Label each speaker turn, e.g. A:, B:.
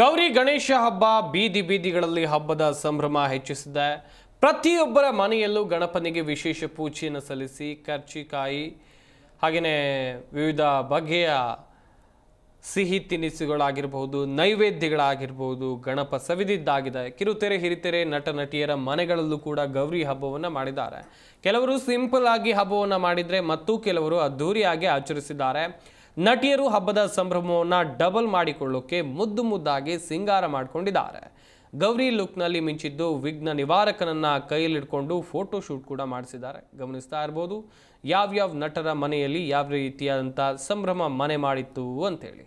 A: ಗೌರಿ ಗಣೇಶ ಹಬ್ಬ ಬೀದಿ ಬೀದಿಗಳಲ್ಲಿ ಹಬ್ಬದ ಸಂಭ್ರಮ ಹೆಚ್ಚಿಸಿದೆ. ಪ್ರತಿಯೊಬ್ಬರ ಮನೆಯಲ್ಲೂ ಗಣಪನಿಗೆ ವಿಶೇಷ ಪೂಜೆಯನ್ನು ಸಲ್ಲಿಸಿ ಕರ್ಚಿಕಾಯಿ ಹಾಗೆಯೇ ವಿವಿಧ ಬಗೆಯ ಸಿಹಿ ತಿನಿಸುಗಳಾಗಿರಬಹುದು ನೈವೇದ್ಯಗಳಾಗಿರ್ಬೋದು ಗಣಪ ಸವಿದಿದ್ದಾಗಿದೆ. ಕಿರುತೆರೆ ಹಿರಿತೆರೆ ನಟ ನಟಿಯರ ಮನೆಗಳಲ್ಲೂ ಕೂಡ ಗೌರಿ ಹಬ್ಬವನ್ನು ಮಾಡಿದ್ದಾರೆ. ಕೆಲವರು ಸಿಂಪಲ್ ಆಗಿ ಹಬ್ಬವನ್ನು ಮಾಡಿದರೆ ಮತ್ತು ಕೆಲವರು ಅದ್ಧೂರಿಯಾಗಿ ಆಚರಿಸಿದ್ದಾರೆ. ನಟಿಯರು ಹಬ್ಬದ ಸಂಭ್ರಮವನ್ನು ಡಬಲ್ ಮಾಡಿಕೊಳ್ಳೋಕೆ ಮುದ್ದು ಮುದ್ದಾಗಿ ಸಿಂಗಾರ ಮಾಡಿಕೊಂಡಿದ್ದಾರೆ. ಗೌರಿ ಲುಕ್ನಲ್ಲಿ ಮಿಂಚಿದ್ದು ವಿಘ್ನ ನಿವಾರಕನನ್ನ ಕೈಯಲ್ಲಿಡ್ಕೊಂಡು ಫೋಟೋ ಶೂಟ್ ಕೂಡ ಮಾಡಿಸಿದ್ದಾರೆ. ಗಮನಿಸ್ತಾ ಇರ್ಬೋದು, ಯಾವ್ಯಾವ ನಟರ ಮನೆಯಲ್ಲಿ ಯಾವ ರೀತಿಯಾದಂಥ ಸಂಭ್ರಮ ಮನೆ ಮಾಡಿತ್ತು ಅಂತೇಳಿ.